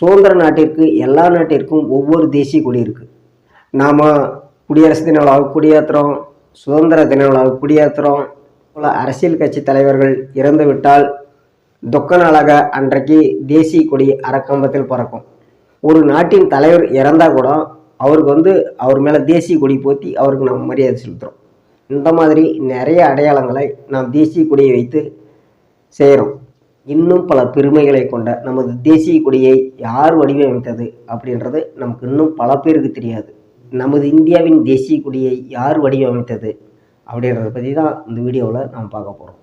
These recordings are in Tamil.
சுதந்திர நாட்டிற்கு எல்லா நாட்டிற்கும் ஒவ்வொரு தேசிய கொடி இருக்குது நாம் குடியரசு தின விழாவை குடியேற்றுறோம் சுதந்திர தின விழாவை குடியேற்றுறோம் போல அரசியல் கட்சி தலைவர்கள் இறந்து விட்டால் துக்க நாளாக அன்றைக்கு தேசிய கொடி அறக்கம்பத்தில் பறக்கும். ஒரு நாட்டின் தலைவர் இறந்தால் கூட அவருக்கு வந்து அவர் மேலே தேசிய கொடி போத்தி அவருக்கு நம்ம மரியாதை செலுத்துகிறோம் இந்த மாதிரி நிறைய அடையாளங்களை நாம் தேசிய கொடியை வைத்து செய்கிறோம் இன்னும் பல பெருமைகளை கொண்ட நமது தேசிய கொடியை யார் வடிவமைத்தது அப்படின்றது நமக்கு இன்னும் பல பேருக்கு தெரியாது. நமது இந்தியாவின் தேசிய கொடியை யார் வடிவமைத்தது அப்படின்றத பற்றி தான் இந்த வீடியோவில் நாம் பார்க்க போகிறோம்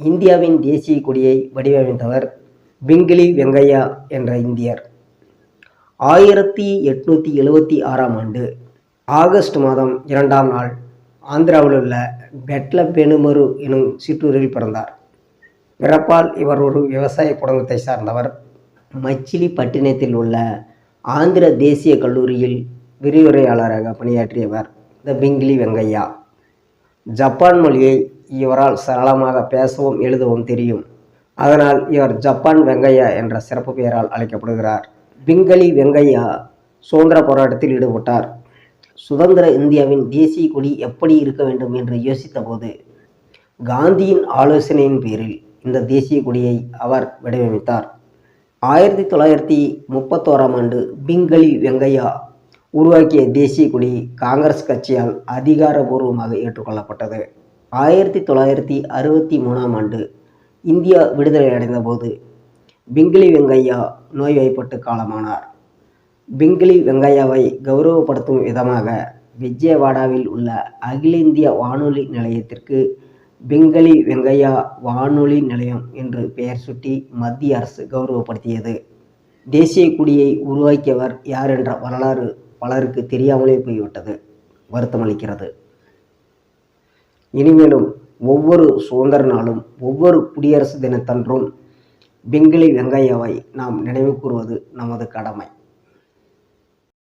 இந்தியாவின் தேசிய கொடியை வடிவமைத்தவர் பிங்கிலி வெங்கையா என்ற இந்தியர். ஆயிரத்தி எட்நூற்றி எழுவத்தி ஆறாம் ஆண்டு ஆகஸ்ட் மாதம் இரண்டாம் நாள் ஆந்திராவில் உள்ள பெட்ல பெனுமரு எனும் சிற்றூரில் பிறந்தார். பிறப்பால் இவர் ஒரு விவசாய குடும்பத்தை சார்ந்தவர். மச்சிலி பட்டினத்தில் உள்ள ஆந்திர தேசிய கல்லூரியில் விரிவுரையாளராக பணியாற்றியவர் த பிங்கிலி வெங்கையா. ஜப்பான் மொழியை இவரால் சரளமாக பேசவும் எழுதவும் தெரியும். அதனால் இவர் ஜப்பான் வெங்கையா என்ற சிறப்பு பெயரால் அழைக்கப்படுகிறார். பிங்களி வெங்கையா சுதந்திர போராட்டத்தில் ஈடுபட்டார். சுதந்திர இந்தியாவின் தேசிய கொடி எப்படி இருக்க வேண்டும் என்று யோசித்தபோது காந்தியின் ஆலோசனையின் பேரில் இந்த தேசிய கொடியை அவர் வடிவமைத்தார். ஆயிரத்தி தொள்ளாயிரத்தி முப்பத்தோராம் ஆண்டு பிங்களி வெங்கையா உருவாக்கிய தேசிய கொடி காங்கிரஸ் கட்சியால் அதிகாரபூர்வமாக ஏற்றுக்கொள்ளப்பட்டது. ஆயிரத்தி தொள்ளாயிரத்தி அறுபத்தி மூணாம் ஆண்டு இந்தியா விடுதலை அடைந்தபோது பிங்கிலி வெங்கையா நோய்வாய்ப்பட்டு காலமானார். பிங்கிலி வெங்கையாவை கௌரவப்படுத்தும் விதமாக விஜயவாடாவில் உள்ள அகில இந்திய வானொலி நிலையத்திற்கு பிங்களி வெங்கையா வானொலி நிலையம் என்று பெயர் சுட்டி மத்திய அரசு கௌரவப்படுத்தியது. தேசிய கொடியை உருவாக்கியவர் யார் என்ற வரலாறு பலருக்கு தெரியாமலே போய்விட்டது. வருத்தமளிக்கிறது. இனிமேலும் ஒவ்வொரு சுதந்திர நாளும் ஒவ்வொரு குடியரசு தினத்தன்றும் பிங்களி வெங்கையாவை நாம் நினைவு கூறுவது நமது கடமை.